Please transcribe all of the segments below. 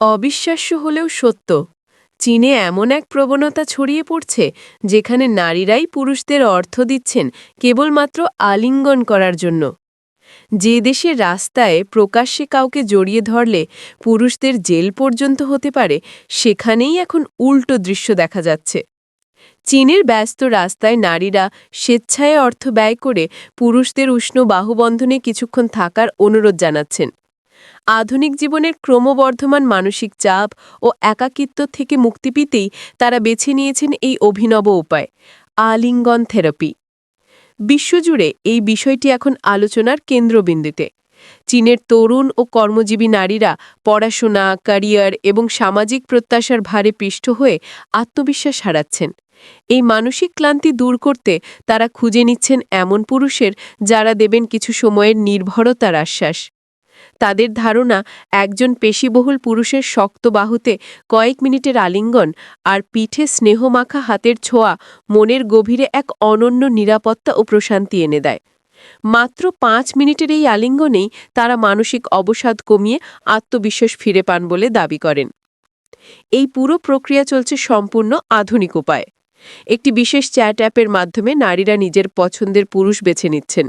অবিশ্বাস্য হলেও সত্য। চীনে এমন এক প্রবণতা ছড়িয়ে পড়ছে, যেখানে নারীরাই পুরুষদের অর্থ দিচ্ছেন কেবলমাত্র আলিঙ্গন করার জন্য। যে দেশে রাস্তায় প্রকাশ্যে কাউকে জড়িয়ে ধরলে পুরুষদের জেল পর্যন্ত হতে পারে, সেখানেই এখন উল্টো দৃশ্য দেখা যাচ্ছে। চীনের ব্যস্ত রাস্তায় নারীরা স্বেচ্ছায় অর্থ ব্যয় করে পুরুষদের উষ্ণ বাহুবন্ধনে কিছুক্ষণ থাকার অনুরোধ জানাচ্ছেন। আধুনিক জীবনের ক্রমবর্ধমান মানসিক চাপ ও একাকিত্ব থেকে মুক্তি পেতেই তারা বেছে নিয়েছেন এই অভিনব উপায়, আলিঙ্গন থেরাপি। বিশ্বজুড়ে এই বিষয়টি এখন আলোচনার কেন্দ্রবিন্দুতে। চীনের তরুণ ও কর্মজীবী নারীরা পড়াশোনা, ক্যারিয়ার এবং সামাজিক প্রত্যাশার ভারে পিষ্ট হয়ে আত্মবিশ্বাস হারাচ্ছেন। এই মানসিক ক্লান্তি দূর করতে তারা খুঁজে নিচ্ছেন এমন পুরুষের যারা দেবেন কিছু সময়ের নির্ভরতার আশ্বাস। তাদের ধারণা, একজন পেশিবহুল পুরুষের শক্ত বাহুতে কয়েক মিনিটের আলিঙ্গন আর পিঠে স্নেহমাখা হাতের ছোঁয়া মনের গভীরে এক অনন্য নিরাপত্তা ও প্রশান্তি এনে দেয়। মাত্র পাঁচ মিনিটের এই আলিঙ্গনেই তারা মানসিক অবসাদ কমিয়ে আত্মবিশ্বাস ফিরে পান বলে দাবি করেন। এই পুরো প্রক্রিয়া চলছে সম্পূর্ণ আধুনিক উপায়। একটি বিশেষ চ্যাট অ্যাপের মাধ্যমে নারীরা নিজের পছন্দের পুরুষ বেছে নিচ্ছেন।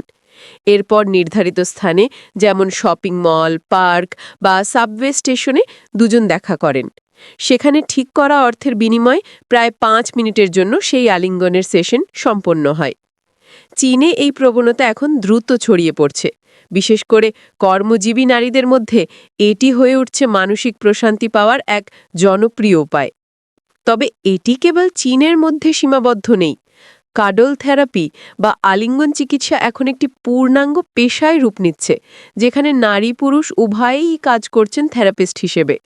এরপর নির্ধারিত স্থানে যেমন শপিং মল, পার্ক বা সাবওয়ে স্টেশনে দুজন দেখা করেন। সেখানে ঠিক করা অর্থের বিনিময় প্রায় পাঁচ মিনিটের জন্য সেই আলিঙ্গনের সেশন সম্পন্ন হয়। চীনে এই প্রবণতা এখন দ্রুত ছড়িয়ে পড়ছে। বিশেষ করে কর্মজীবী নারীদের মধ্যে এটি হয়ে উঠছে মানসিক প্রশান্তি পাওয়ার এক জনপ্রিয় উপায়। তবে এটি কেবল চীনের মধ্যে সীমাবদ্ধ নেই। কাডল থেরাপি বা আলিঙ্গন চিকিৎসা এখন একটি পূর্ণাঙ্গ পেশায় রূপ নিচ্ছে, যেখানে নারী পুরুষ উভয়েই কাজ করছেন থেরাপিস্ট হিসেবে।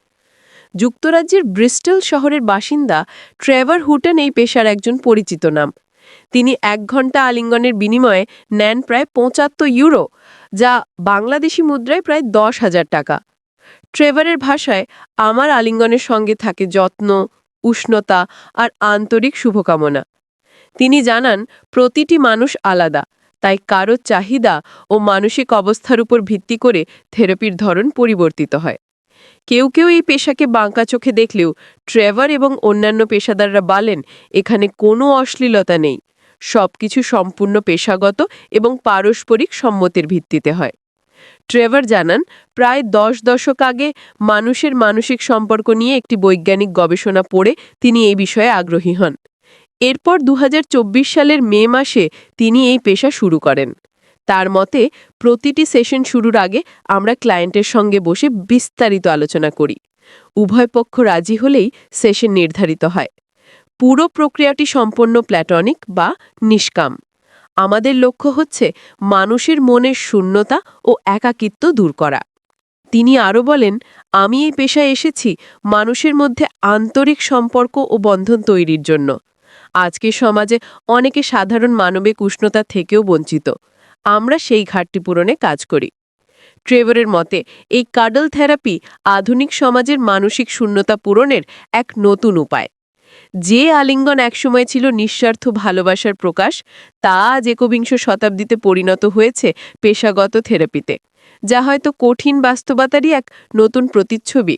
যুক্তরাজ্যের ব্রিস্টল শহরের বাসিন্দা ট্রেভার হুটন এই পেশার একজন পরিচিত নাম। তিনি এক ঘণ্টা আলিঙ্গনের বিনিময়ে নেন প্রায় পঁচাত্তর ইউরো, যা বাংলাদেশি মুদ্রায় প্রায় দশ হাজার টাকা। ট্রেভারের ভাষায়, আমার আলিঙ্গনের সঙ্গে থাকে যত্ন, উষ্ণতা আর আন্তরিক শুভকামনা। তিনি জানান, প্রতিটি মানুষ আলাদা, তাই কারও চাহিদা ও মানসিক অবস্থার উপর ভিত্তি করে থেরাপির ধরন পরিবর্তিত হয়। কেউ কেউ এই পেশাকে বাঁকা চোখে দেখলেও ট্রেভার এবং অন্যান্য পেশাদাররা বলেন, এখানে কোনো অশ্লীলতা নেই। সবকিছু সম্পূর্ণ পেশাগত এবং পারস্পরিক সম্মতির ভিত্তিতে হয়। ট্রেভার জানান, প্রায় দশ দশক আগে মানুষের মানসিক সম্পর্ক নিয়ে একটি বৈজ্ঞানিক গবেষণা পড়ে তিনি এই বিষয়ে আগ্রহী হন। এরপর দু হাজার চব্বিশ সালের মে মাসে তিনি এই পেশা শুরু করেন। তার মতে, প্রতিটি সেশন শুরুর আগে আমরা ক্লায়েন্টের সঙ্গে বসে বিস্তারিত আলোচনা করি। উভয় পক্ষ রাজি হলেই সেশন নির্ধারিত হয়। পুরো প্রক্রিয়াটি সম্পন্ন প্ল্যাটনিক বা নিষ্কাম। আমাদের লক্ষ্য হচ্ছে মানুষের মনের শূন্যতা ও একাকিত্ব দূর করা। তিনি আরও বলেন, আমি এই পেশায় এসেছি মানুষের মধ্যে আন্তরিক সম্পর্ক ও বন্ধন তৈরির জন্য। আজকের সমাজে অনেকে সাধারণ মানবিক উষ্ণতা থেকেও বঞ্চিত। আমরা সেই ঘাটতি পূরণে কাজ করি। ট্রেভারের মতে, এই কাডল থেরাপি আধুনিক সমাজের মানসিক শূন্যতা পূরণের এক নতুন উপায়। যে আলিঙ্গন একসময় ছিল নিঃস্বার্থ ভালোবাসার প্রকাশ, তা আজ একবিংশ শতাব্দীতে পরিণত হয়েছে পেশাগত থেরাপিতে, যা হয়তো কঠিন বাস্তবতারই এক নতুন প্রতিচ্ছবি।